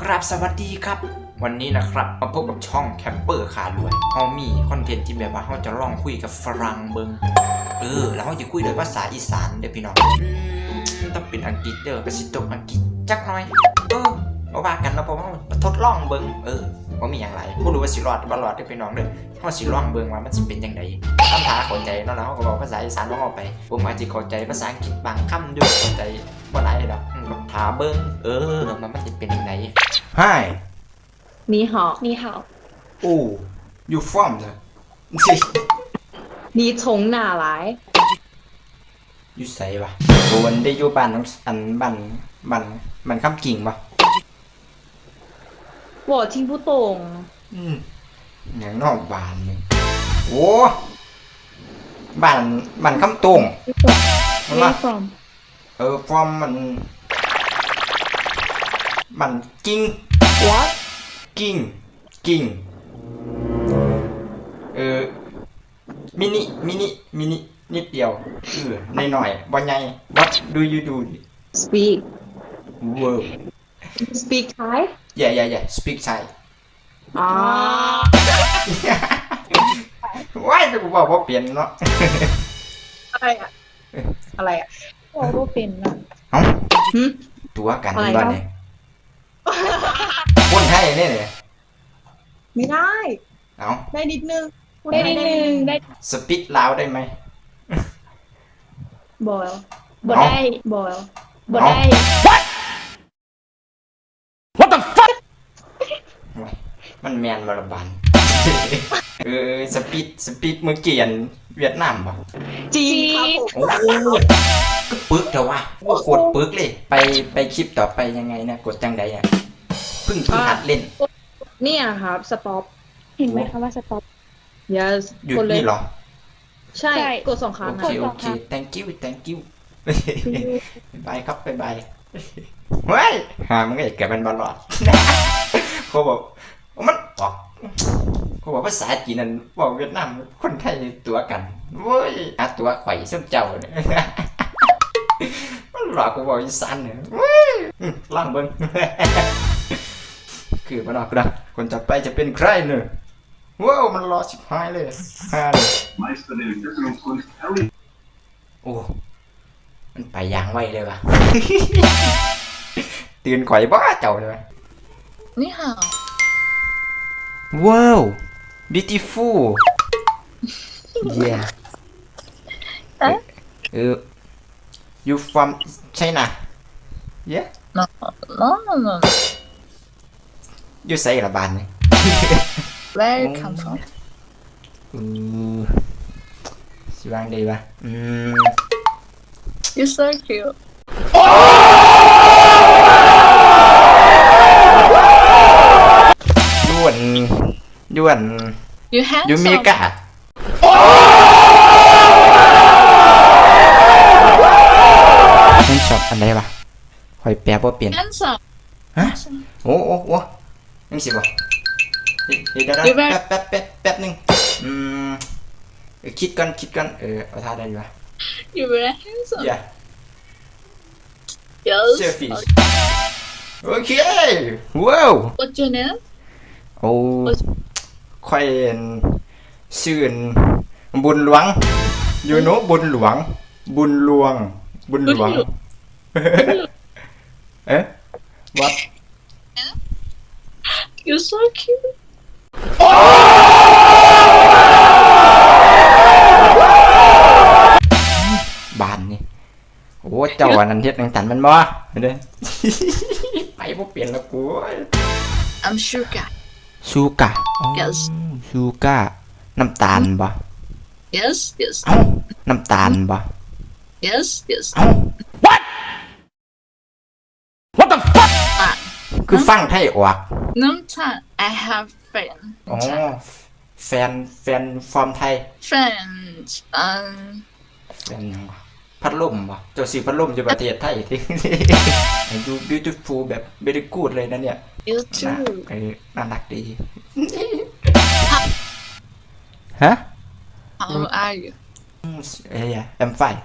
ครับสวัสดีครับ วันนี้นะครับมาพบกับช่องแคมเปอร์ขาดวยเฮามีคอนเทนต์ที่แบบว่าเฮาจะลองคุยกับฝรั่งเบิงเออแล้วเฮาจะคุยด้วยภาษาอีสานเด้อพี่น้องต้องเป็นอังกฤษเด้อกระสิตกอังกฤษจักหน่อยเออมาว่ากันเนาะเพราะว่ามาทดลองเบิงเออว่ามีอย่างไรบ่รู้ว่าสิรอดบ่รอดเด้อพี่น้องเด้อเฮาสิลองเบิงว่ามันสิเป็นจังไดคำถามเข้าใจเนาะแล้วเฮาก็บอกภาษาอีสานของเฮาไป ผมอาจสิเข้าใจภาษาอังกฤษบางคำด้วยเข้าใจ บ่หลายดอกอืมก็ถามเบิงเออมันมันสิเป็นจังได Hi 你好，你好， Oh, you from the? 你从哪来？ you ใส่ปะโวนได้อยู่บ้านน้องอันบ้านบ้านบ้านคำกิ่งปะ 我听不懂。 อืมอย่างนอกบ้านนี่โอ้บ้านบ้านคำตง Where มัน are ว่า you from? เออ from มัน มันกิ่ง What？กิ่งกิ่งเออ มินิ มินิ มินิ นิดเดียว เออในหน่อยๆบ่ใหญ่ what do you do Speak. work Speak Thai? yeah yeah yeah speak Thai อ่าว้ายกูบอกว่าเปลี่ยนเนาะอะไรอะอะไรอะ โอ้ก็เป็นนะเอ้าหึ ตัวกันอะไรบ้านเนาะเนี่ยคนไทยเนี่ยเนี่ยไม่ได้ เอ้าได้นิดนึงพูได้นิดนึงได้สปิดลาวได้ไหม บอยบ่เอ้าได้บอยบ่ได้มันแมนบาลบัน เออสปิดสปิดเมื่อกี้อันเวียดนามป่ะจริงครับผมโอ้ก็ปึกแต่ว่าโอ้โคตรปึกเลย ไปไปคลิปต่อไปยังไงนะกดจังใดอะเพิ่งเพิ่งหัดเล่น เนี่ยครับ stop เห็นไหมคะว่าสต็อป yes หยุดกดเลยนี่เหรอใช่ใช่กดสองครั้งโอนะเคโอเค thank you thank you บ๊ายบายครับบ๊ายบายเฮ้ยหามันก็เกิดเป็นบอลลอดเขาบอกว่ามันบอก เขาบอกภาษาจีนนั้นบอกเวียดนามคนไทยตัวกันเว้ยหาตัวไข่ซึ่งเจ้าเนี่ยมันหลอกกูบอกอีสานเนี่ยเว้ยล่างเบิ้งคือมันออกนะคนจัดไปจะเป็นใครเนี่ยว้าวมันรอชิบหายเลยฮ่าเลยโอ้ มันไปยางไวเลยวะ ตื่นข่อยบ้าเจ้าเลยว่ะ你好ว้า ว beautiful yeah เอ๊ะเออ you from China yeah no no no no you say ละบานเนี่ย where you come from อือสิวางดีป่ะอืม you so cute ด้วนด้วน you ยู handsome เมกาเล่นช็อตอันใดวะคอยแปลว่าเปลี่ยน handsome ฮะ โอ้โอ้โอ้ยังสิบ่เดี๋ยวเดี๋ยวเดี๋ยวเดี๋ยวแม่แป๊บแป๊บแป๊บแป๊บหนึงอืมเออคิดกันคิดกันเออเอาท่าได้อยู่วะ you very handsome อย่า yes เชื่อฟีโอเคว้าว what's your name โอ้ค่อยเห็นชื่นบุญหลวง อยู่โนบุญหลวง บุญหลวง บุญหลวง เอ๊ะ what you so cute บานนี่โอ้เจ้าอันนั้นเฮ็ดจังสันมันบ่เด้อไปบ่เปลี่ยนแล้วกู I'm sugar ชูกะ Yes ชูกะน้ำตาลบ่ yes yes เอ้าน้ำตาลบ่ yes yes เอ้า what what the fuck อะคือฟังไทยออก no time I have friend อ๋อแฟนแฟนฟอร์มไทย friends um แฟนหยังวะ พัดลมบ่เจ้าสิพัดลมอยู่ประเทศไทยที่อายุ beautiful แบบ very good เลยนะเนี่ย you น่า too เออน่ารักดี ฮะ how are you เอ้ย I'm fine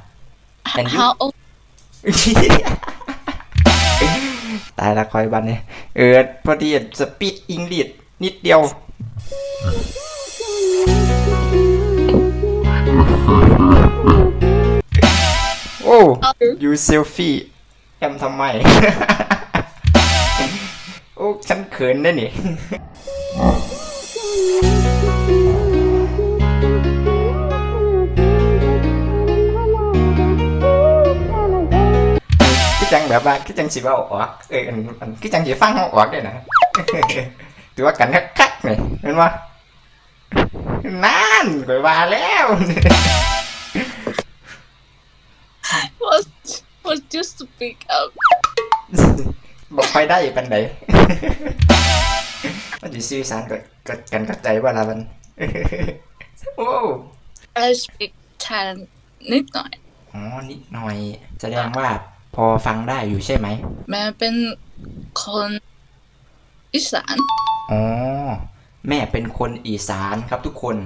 And you? how old ตายละคอยบันเนี่ยเออพอดีสปีดอิงลิดนิดเดียว ยูเซลฟี่แอมทำไม โอ้ฉันเขินได้นี่คือจังแบบว่าคือจังสิว่าออกเอออันอันคือจังสิฟังเขาออกได้นะถือว่ากันคักๆนี่เห็นว่านั่นก็ว่าแล้ว What what just speak up บอกค่อยได้ปันใดมันจะสื่อสารกับกับกันกับใจว่าละมันโอ้ I speak Thai นิดหน่อย อ๋อ นิดหน่อย แสดงว่าพอฟังได้อยู่ใช่ไหม แม่เป็นคนอีสาน อ๋อ แม่เป็นคนอีสานครับทุกคน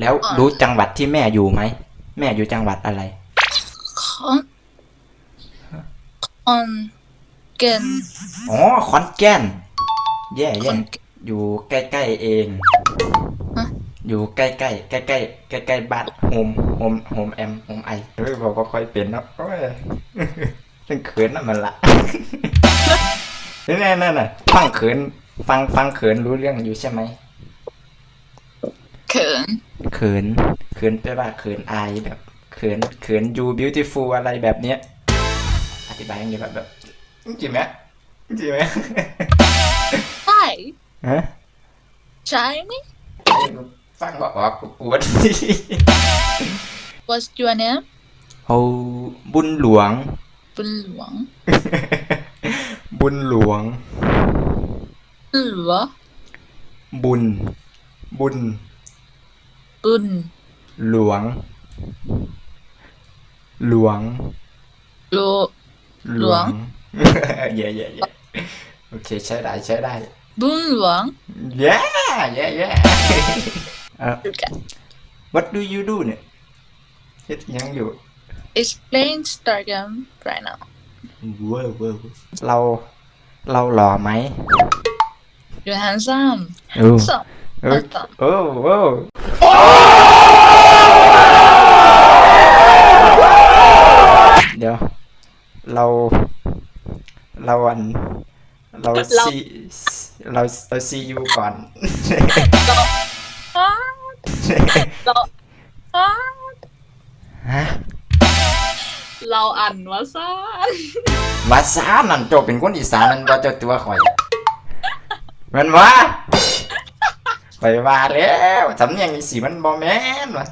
แล้วอ่ารู้จังหวัดที่แม่อยู่ไหม แม่อยู่จังหวัดอะไรคน คนเก่นอ๋อขอนแก่น แย่คแย่นอยู่ใกล้ๆเองฮะอยู่ใกล้ๆใกล้ๆใกล้ๆใกล้ๆบ้านโฮมโฮมโฮมแอมโฮมไอเฮ้ยบอกว่าค่อยเปลี่ยนเนาะโอ้ยเป็นเขินน่ะมันละ นี่นั่นนั่นน่ะฟังเขินฟังฟังเขินรู้เรื่องอยู่ใช่ไหม เขินเขินเขินแปลว่าเขินอายแบบเขินเขิน you beautiful อะไรแบบเนี้ย อธิบายอย่างนี้แบบแบบจริงไหมจริงไหมใช่ฮะใช่ไหมฟังบอกออกกูปวด What's your name เอาบุญหลวง บุญหลวง บุญหลวงหลัวบุญ บุญ บุญ หลวง หลวงหลวหลวง เย่เย่เย่โอเคใช้ได้ใช้ได้บุญหลวงเย่เย่เย่เอ่อ Okay. what do you do เนี่ยเฮ็ดหยังอยู่ Explain Instagram right now เว้อเว้อเราเราหล่อไหม You're handsome โอ้ so โอ้ handsome โอ้โอ้เดี๋ยว เราเราอันเราเรา ซีเราเราซียูก่อนอ่าเราอ่าฮะเราอ่านว่าซ่านภาษานั่นโจเป็นคนอีสานนั่นว่าเจ้าตัวข่อยแมันว่าข่อยว่าแล้วสำเนียงอีสีมันบ่แม่นว่ะ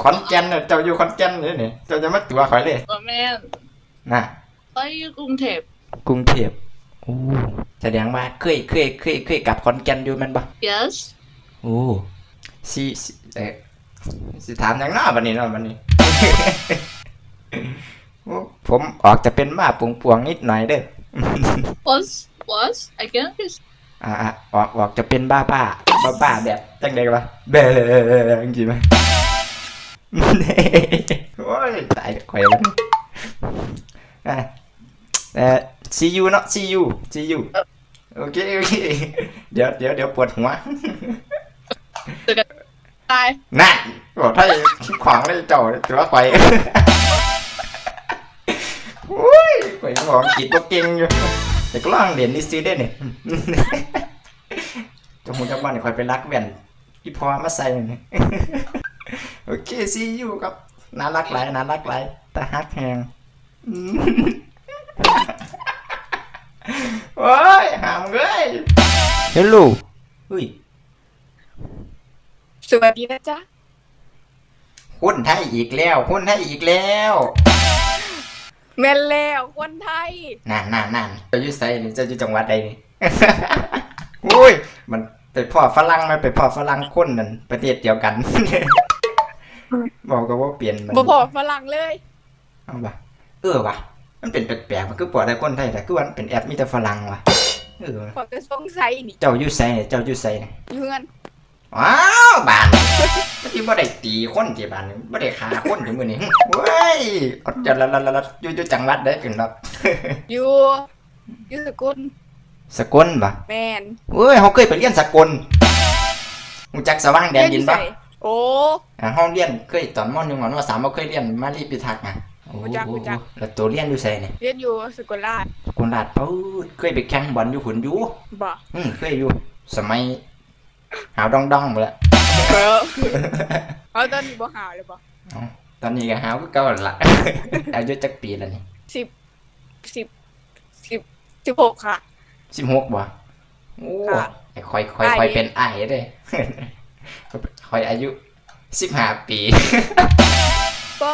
ขอนแก่นน่ะเจ้าอยู่ขอนแก่นนี่นี่เจ้าจะมาตัวข่อยเลยตัวแม่นน่ะเราอยู่กรุงเทพกรุงเทพโอ้แสดงว่าเคยเคยเคยเคยกลับขอนแก่นอยู่แมันบ่ yes โอ้สิสิเอ๊ะสิถามหยังน้อบัดนี้เนาะบัดนี้ โอ้ผมออกจะเป็นบ้าปวงๆนิดหน่อยเด้อ was was I guess it's อ่าอะออกออกจะเป็นบ้าบ้าบ้าบ้าแบบจังไดกันวะเบลจริงไหม โอ้ยตายข่อยมันอะเอ่อ see you เนาะ see you see you โอเคโอเคเดี๋ยวเดี๋ยวเดี๋ยวปวดหัวตายน่ะบอกถ้าขวางเลยเจ้าถือว่าข่อยโอ้ยข่อยของกิดบ่เก่งอยู่แต่ก็ลองเรียนนี่ซื้อได้นี่จมูกจักวันนี่ข่อยไปรักแว่นที่พอมาใส่นี่โอ เคซีอยู่ครับน่ารักหลายน่ารักหลายแต่ฮักแหงอืมโอ้ยหามเลยเฮลโลเฮ้ยสวัสดีนะจ๊ะคนไทยอีกแล้วคนไทยอีกแล้วแม่นแล้วคนไทยนั่นนั่นนั่นเจะอยู่ไสนี่เจะอยู่จังหวัดใดนี่โอ้ยมันไปพ่อฝรั่งไหมไปพ่อฝรั่งคนนั่นประเทศเดียวกัน บอกก็ว่าเปลี่ยนมันบ่พอฝรั่งเลยเอาวะเออวะมันเป็นแปลกๆมันคือปวดแต่คนไทยแต่คือว่ามันเป็นแอปมีแต่ฝรั่งวะเออพอจะสงสัยนี่เจ้าอยู่ไสนี่เจ้าอยู่ไสนี่อยู่งั้นว้าวบานที่บ่ได้ตีคนที่บานนี่บ่ได้ฆ่าคนที่มื้อนี้เว้ยอดจะละละละละอยู่อยู่จังหวัดได้กันเนาะอยู่อยู่สกุลสกลปะแมนเว้ยเขาเคยไปเรียนสกลมูจักสว่างแดนดินปะเรียอยู่ไส โอ้อ่าห้องเรียนเคยตอนมหนึ่งมสามเราเคยเรียนมารีพิทักษ์นะโอ้รู้จักรู้จักแล้วตัวเรียนอยู่ไสเนี่ยเรียนอยู่สกุลราชสกุลราชเอ้าเคยไปแข่งบอลอยู่หุ่นอยู่บ่อืมเคยอยู่ สมัยหาวดองดองๆหมดละเออเอาตอนนี้บ่หาวเลยบ่เอ้าตอนนี้ก็หาวก็เก่าละอายุจักปีแล้วนี่สิบสิบสิบสิบหกค่ะสิบหกบ่โอ้ค่ะไอ้คอยคอยอ้ายคอยนี่เป็นไอ้ายเด้ คอยอายุสิบห้าปีก็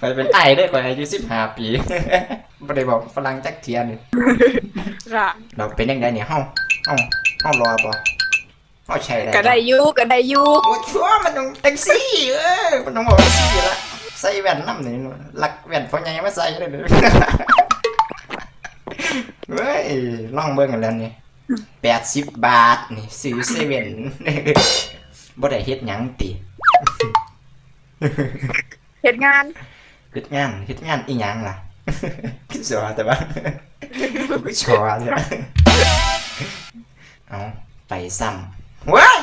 คอยเป็นไอ้ายเด้คอยอายุสิบห้าปีไม่ได้บอกฝรั่งจักเทียนนี่ค่ะเราเป็นยังไงเนี่ยเฮาเฮาเฮารอบ่เฮาใช่ได้ก็ได้อยู่ก็ได้อยู่โอ้ชัวร์มันต้องแท็กซี่เออมันต้องบอกแท็กซี่ละใส่แว่นน้ำนี่ลักแว่นพอใหญ่มาใส่เลยเด้อเฮ้ยลองเบิ่งกันแล้วนี่ แปดสิบบาท นี่ซื้อเซเว่นบ่ได้เฮ็ดหยังติเฮ็ดงานเฮ็ดงานเฮ็ดงานอีหยังล่ะคือสอแต่ว่าคือชอเลยเอาไปซ้ำว้าย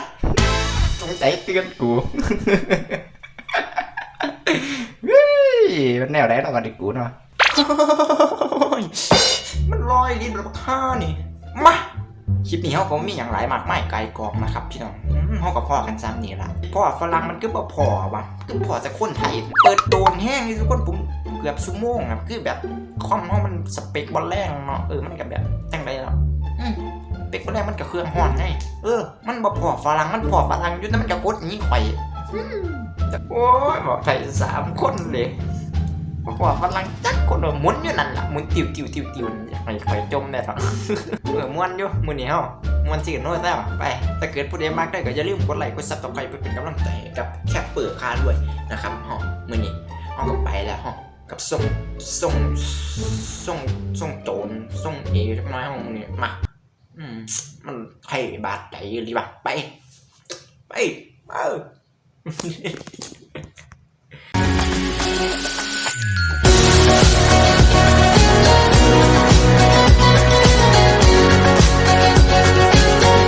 สงใจเตือนกูเฮ้ยมันแนวไหนเรากันดิกูเนาะมันลอยลิ้นแล้วท่านี่มาค ลิปนี้เขาก็มีอย่างหลายมากมายไกลกองนะครับพี่น้องอืมเขากับพ่อกันซ้ำนี่ละพ่อฝรั่งมันก็บ่พอวะก็พอจะคนไทย เปิดโดนแห้งนี่ทุกคนผมเกือบชั่วโมงอะคือแบบคอมเขามันสเปคบอลแรงเนาะเออมันกับแบบจังไรเนาะอืมสเปคบอลแรงมันกับเครื่องห่อนไงเออ มันบ่พอฝรั่งมันพอฝรั่งอยู่แต่มันจะกดอย่างนี้ข่อยอืมโอ้ยบอกไทยสามคนเลย บอกว่าฝรั่งจักคนเออหมุนอยู่นั่นล่ะหมุนติวติวติวติวนี่ไม่ค่อยจมได้หรอกเออม่วนอยู่มื้อนี้เฮามวนสิกันโน้ตแล้วไปถ้าเกิดผู้ใดมักได้ก็อย่าลืมกดไลค์กดซับสไครป์เพื่อเป็นกำลังใจให้กับแคปเปิดคาด้วยนะครับเฮามื้อนี้เฮาก็ไปแล้วเฮากับส่งส่งส่งส่งโจรส่งเอจักหน้อยเฮามื้อนี้มาอืมมันไทยบาดใจหรือว่าไป ไปเออ